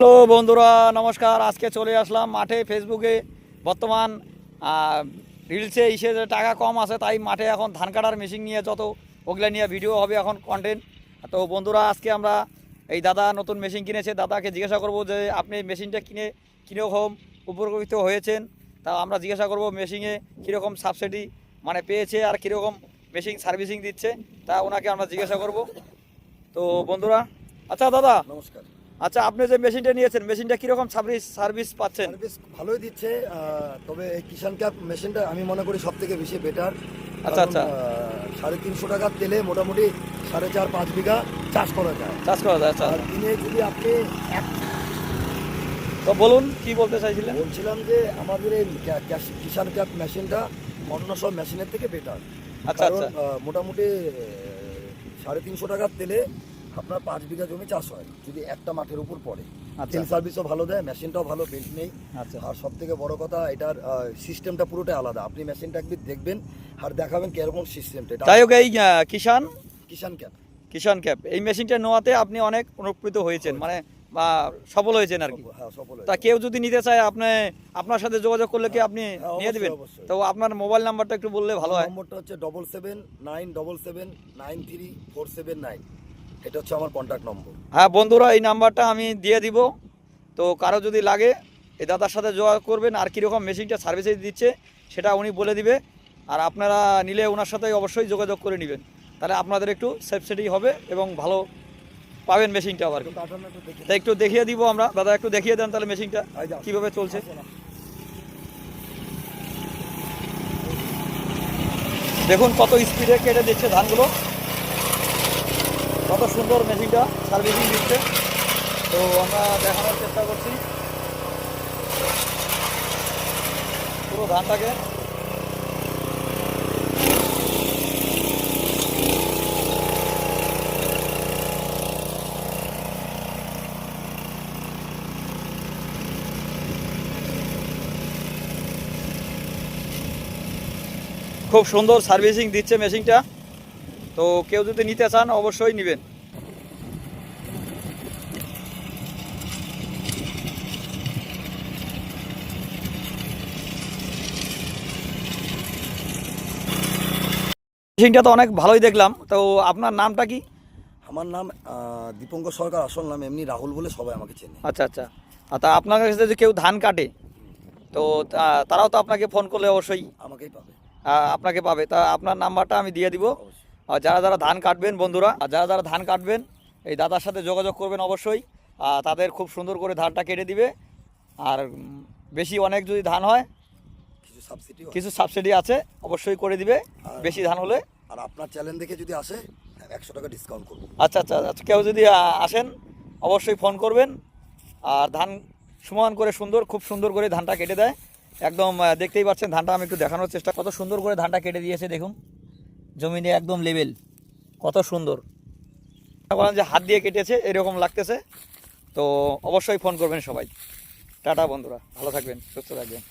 Hello বন্ধুরা, নমস্কার। আজকে চলে আসলাম মাঠে ফেসবুকে বর্তমান রিলসে ইসে যে টাকা কম আছে, তাই মাঠে এখন ধান কাটার মেশিন নিয়ে যত ওগুলা নিয়ে ভিডিও হবে এখন কন্টেন্ট তো বন্ধুরা, আজকে আমরা এই দাদা নতুন মেশিন কিনেছে। দাদাকে জিজ্ঞাসা করব যে, আপনি মেশিনটা কিনে কীরকম উপকৃত হয়েছেন? তা আমরা জিজ্ঞাসা করব মেশিনে কীরকম সাবসিডি মানে পেয়েছে আর কীরকম মেশিন সার্ভিসিং দিচ্ছে? তা ওনাকে আমরা জিজ্ঞাসা করব। তো বন্ধুরা আচ্ছা দাদা। নমস্কার। আচ্ছা আপনি যে মেশিনটা নিয়েছেন মেশিনটা কীরকম সার্ভিস সার্ভিস পাচ্ছেন? সার্ভিস ভালোই দিচ্ছে তবে এই কিষান ক্যাপ মেশিনটা আমি মনে করি সব থেকে বেশি বেটার আচ্ছা, আচ্ছা। সাড়ে তিনশো টাকার তেলে মোটামুটি সাড়ে চার পাঁচ বিঘা চাষ করা যায়। চাষ করা যায় আচ্ছা। আর দিনে যদি আপনি এক তো বলুন কি বলতে চাইছিলেন? বলছিলাম যে আমাদের এই কিষান ক্যাপ মেশিনটা অন্য সব মেশিনের থেকে বেটার আচ্ছা, আচ্ছা। মোটামুটি সাড়ে তিনশো টাকার তেলে আপনার পাঁচ বিঘা জমি চাষ হয় যদি একটা মাঠের উপর পড়ে। আচ্ছা তেল সার্ভিসও ভালো দেয় মেশিনটাও ভালো বেল্ট নেই। আচ্ছা। আর সব থেকে বড় কথা এটার সিস্টেমটা পুরোটাই আলাদা। আপনি মেশিনটা একদিন দেখবেন আর দেখাবেন কীরকম সিস্টেমটা যাই হোক এই কিষান কিষান ক্যাপ। কিষান ক্যাপ। এই মেশিনটা নেওয়াতে আপনি অনেক অনুপ্রীত হয়েছেন মানে বা সফল হয়েছেন আর কি। হ্যাঁ তা কেউ যদি নিতে চায় আপনি আপনার সাথে যোগাযোগ করলে কি আপনি হ্যাঁ, নিয়ে দেবেন? তো আপনার মোবাইল নাম্বারটা একটু বললে ভালো হয়। নম্বরটা হচ্ছে double seven nine double seven nine three four seven nine এটা হচ্ছে আমার কন্ট্যাক্ট নম্বর হ্যাঁ বন্ধুরা এই নাম্বারটা আমি দিয়ে দিব। তো কারও যদি লাগে এই দাদার সাথে যোগাযোগ করবেন আর কীরকম মেশিনটা সার্ভিসে দিচ্ছে সেটা উনি বলে দিবে। আর আপনারা নিলে ওনার সাথে অবশ্যই যোগাযোগ করে নেবেন। তাহলে আপনাদের একটু সেফসিটি হবে এবং ভালো পাবেন মেশিনটা আবার। কি। কাঠানোটা দেখে। তা একটু দেখিয়ে দিব আমরা। দাদা একটু দেখিয়ে দেন তাহলে মেশিনটা কীভাবে চলছে। দেখুন কত স্পিডে কেটে দিচ্ছে ধানগুলো। কত সুন্দর মেশিনটা সার্ভিসিং দিচ্ছে। তো আমরা দেখানোর চেষ্টা করছি। পুরো ধানটাকে। খুব সুন্দর সার্ভিসিং দিচ্ছে মেশিনটা। তো কেউ যদি নিতে চান অবশ্যই নেবেন। মেশিনটা তো অনেক ভালোই দেখলাম। তো আপনার নামটা কি? আমার নাম দীপঙ্কর সরকার। আসল নাম এমনি রাহুল বলে সবাই আমাকে চেনে। আচ্ছা আচ্ছা। আর তা আপনার কাছে যদি কেউ ধান কাটে তো তারাও তো আপনাকে ফোন করলে অবশ্যই আমাকেই পাবে। আপনাকে পাবে। তা আপনার নাম্বারটা আমি দিয়ে দিব। আর যারা যারা ধান কাটবেন বন্ধুরা আর যারা যারা ধান কাটবেন এই দাদার সাথে যোগাযোগ করবেন অবশ্যই আর তাদের খুব সুন্দর করে ধানটা কেটে দিবে। আর বেশি অনেক যদি ধান হয় কিছু সাবসিডি কিছু সাবসিডি আছে অবশ্যই করে দিবে বেশি ধান হলে। আর আপনার চ্যানেল দেখে যদি আসে একশো টাকা ডিসকাউন্ট করব। আচ্ছা আচ্ছা আচ্ছা কেউ যদি আসেন অবশ্যই ফোন করবেন। আর ধান সমান করে সুন্দর খুব সুন্দর করে ধানটা কেটে দেয়। একদম দেখতেই পাচ্ছেন ধানটা আমি একটু দেখানোর চেষ্টা কত সুন্দর করে ধানটা কেটে দিয়েছে দেখুন। জমিনে একদম লেভেল কত সুন্দর। বলেন যে হাত দিয়ে কেটেছে, এরকম লাগতেছে। তো অবশ্যই ফোন করবেন সবাই। টাটা বন্ধুরা, ভালো থাকবেন, সুস্থ থাকবেন।